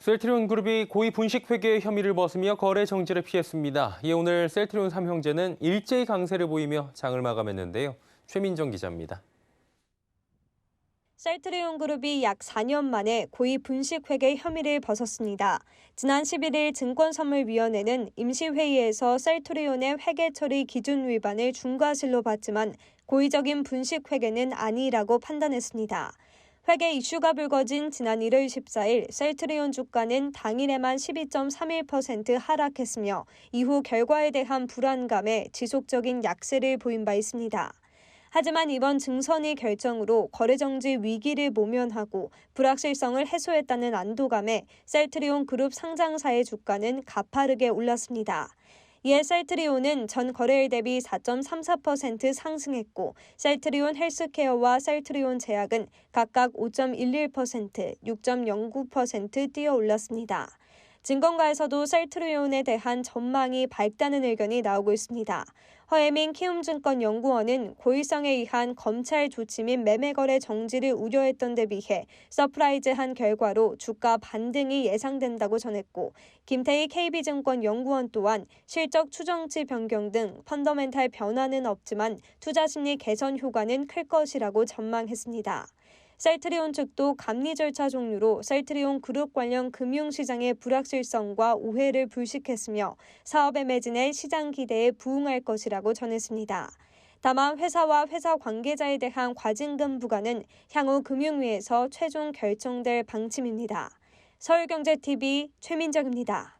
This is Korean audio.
셀트리온 그룹이 고의 분식 회계 혐의를 벗으며 거래 정지를 피했습니다. 이에 오늘 셀트리온 삼형제는 일제히 강세를 보이며 장을 마감했는데요. 최민정 기자입니다. 셀트리온 그룹이 약 4년 만에 고의 분식 회계 혐의를 벗었습니다. 지난 11일 증권선물위원회는 임시회의에서 셀트리온의 회계 처리 기준 위반을 중과실로 봤지만 고의적인 분식 회계는 아니라고 판단했습니다. 회계 이슈가 불거진 지난 1월 14일 셀트리온 주가는 당일에만 12.31% 하락했으며 이후 결과에 대한 불안감에 지속적인 약세를 보인 바 있습니다. 하지만 이번 증선의 결정으로 거래정지 위기를 모면하고 불확실성을 해소했다는 안도감에 셀트리온 그룹 상장사의 주가는 가파르게 올랐습니다. 이에 셀트리온은 전 거래일 대비 4.34% 상승했고 셀트리온 헬스케어와 셀트리온 제약은 각각 5.11%, 6.09% 뛰어 올랐습니다. 증권가에서도 셀트리온에 대한 전망이 밝다는 의견이 나오고 있습니다. 허혜민 키움증권 연구원은 고의성에 의한 검찰 조치 및 매매거래 정지를 우려했던 데 비해 서프라이즈한 결과로 주가 반등이 예상된다고 전했고 김태희 KB증권 연구원 또한 실적 추정치 변경 등 펀더멘탈 변화는 없지만 투자 심리 개선 효과는 클 것이라고 전망했습니다. 셀트리온 측도 감리 절차 종류로 셀트리온 그룹 관련 금융시장의 불확실성과 오해를 불식했으며 사업의 매진에 시장 기대에 부응할 것이라고 전했습니다. 다만 회사와 회사 관계자에 대한 과징금 부과는 향후 금융위에서 최종 결정될 방침입니다. 서울경제TV 최민정입니다.